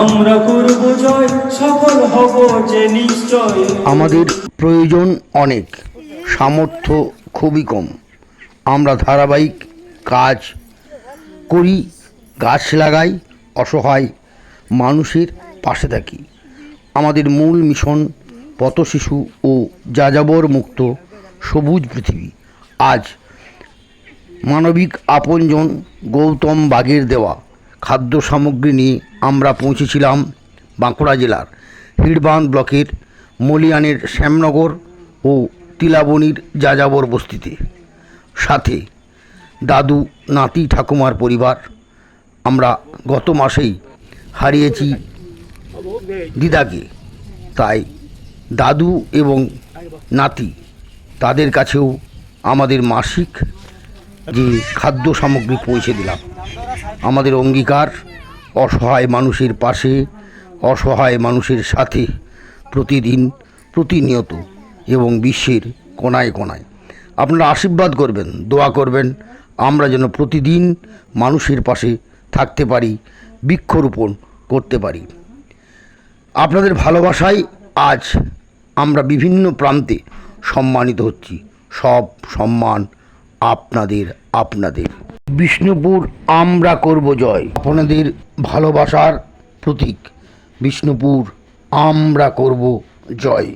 আমরা করব জয়, সফল হব যে নিশ্চয়। আমাদের প্রয়োজন অনেক, সামর্থ্য খুবই কম। আমরা ধারাবাহিক কাজ করি, গাছ লাগাই, অসহায় মানুষের পাশে থাকি। আমাদের মূল মিশন পথশিশু ও যাযাবর মুক্ত সবুজ পৃথিবী। আজ মানবিক আপনজন গৌতম বাগের দেওয়া খাদ্য সামগ্রী নিয়ে আমরা পৌঁছেছিলাম বাঁকুড়া জেলার হিড়বাঁধ ব্লকের মলিয়ানের শ্যামনগর ও তিলাবনির যাযাবর বস্তিতে। সাথে দাদু, নাতি, ঠাকুমার পরিবার আমরা গত মাসেই হারিয়েছি দিদাকে। তাই দাদু এবং নাতি তাদের কাছেও আমাদের মাসিক যে খাদ্য সামগ্রী পৌঁছে দিলাম। আমাদের অঙ্গীকার, অসহায় মানুষের পাশে, অসহায় মানুষের সাথে প্রতিদিন, প্রতিনিয়ত এবং বিশ্বের কোনায় কোনায়। আপনারা আশীর্বাদ করবেন, দোয়া করবেন, আমরা যেন প্রতিদিন মানুষের পাশে থাকতে পারি, বৃক্ষরোপণ করতে পারি। আপনাদের ভালোবাসায় আজ আমরা বিভিন্ন প্রান্তে সম্মানিত হচ্ছি। সব সম্মান আপনাদের আপনাদের। বিষ্ণুপুর আমরা করব জয়। আপনাদের ভালোবাসার প্রতীক বিষ্ণুপুর আমরা করব জয়।